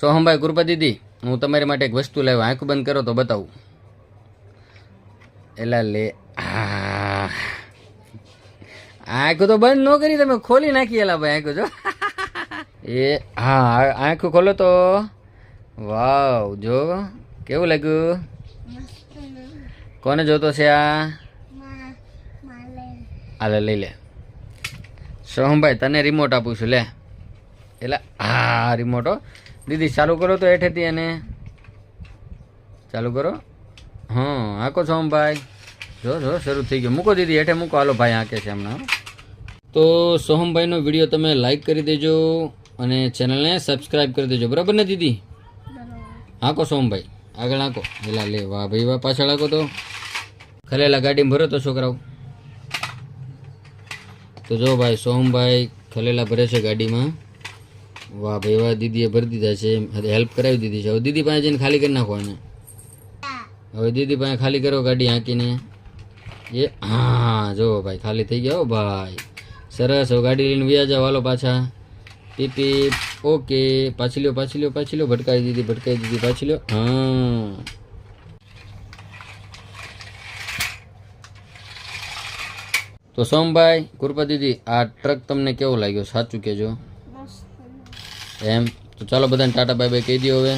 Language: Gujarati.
સોહમભાઈ કૃપા દીદી, હું તમારી માટે એક વસ્તુ લાવ્યો. આંખ બંધ કરો તો બતાવું. એલા લે. આંખ તો બંધ ન કરી, તમે ખોલી નાખી એલા ભાઈ આંખ જો. એ, હા, આંખ ખોલો તો. વાવ, જો, કેવું લાગ્યું? કોને જોતો છે આ? હાલે લઈ લે. સોહમભાઈ, તને રિમોટ આપું છું, લે. એટલે હા રિમોટ દીદી ચાલુ કરો તો હેઠેથી એને. ચાલુ કરો. હં આંકો સોમભાઈ જો જો શરૂ થઈ ગયો. મૂકો દીદી હેઠે મૂકો. હાલો ભાઈ આંકે છે હમણાં તો સોહમભાઈનો વીડિયો તમે લાઈક કરી દેજો અને ચેનલને સબસ્ક્રાઈબ કરી દેજો. બરાબર ને દીદી? આંકો સોહમભાઈ. આગળ આંકો. એલા લે વાહ ભાઈ વાહ પાછળ આંકો તો. ખલેલા ગાડીમાં ભરો તો છોકરાઓ. તો જો ભાઈ સોહમભાઈ ખલેલા ભરે છે ગાડીમાં. વાહ ભાઈ, વાહ, દીદીએ ભરી દીધા છે. હેલ્પ કરાવી દીધી છે. હવે દીદી પાસે જઈને ખાલી કરી નાખો એને હવે દીદી પાસે ખાલી કરો ગાડી હાંકીને. એ, હા જો ભાઈ, ખાલી થઈ ગયા ભાઈ. સરસ, હવે ગાડી લઈને વ્યા જાવ હાલો પાછા. પીપ ઓકે. પાછી લ્યો પાછી લ્યો પાછી લ્યો ભટકાવી દીધી ભટકાવી દીધી પાછી લ્યો હા. તો સોમભાઈ કૃપા દીદી, આ ટ્રક તમને કેવો લાગ્યો? સાચું કહેજો એમ. તો ચાલો બધાને ટાટા બાય બાય કહી દો હવે.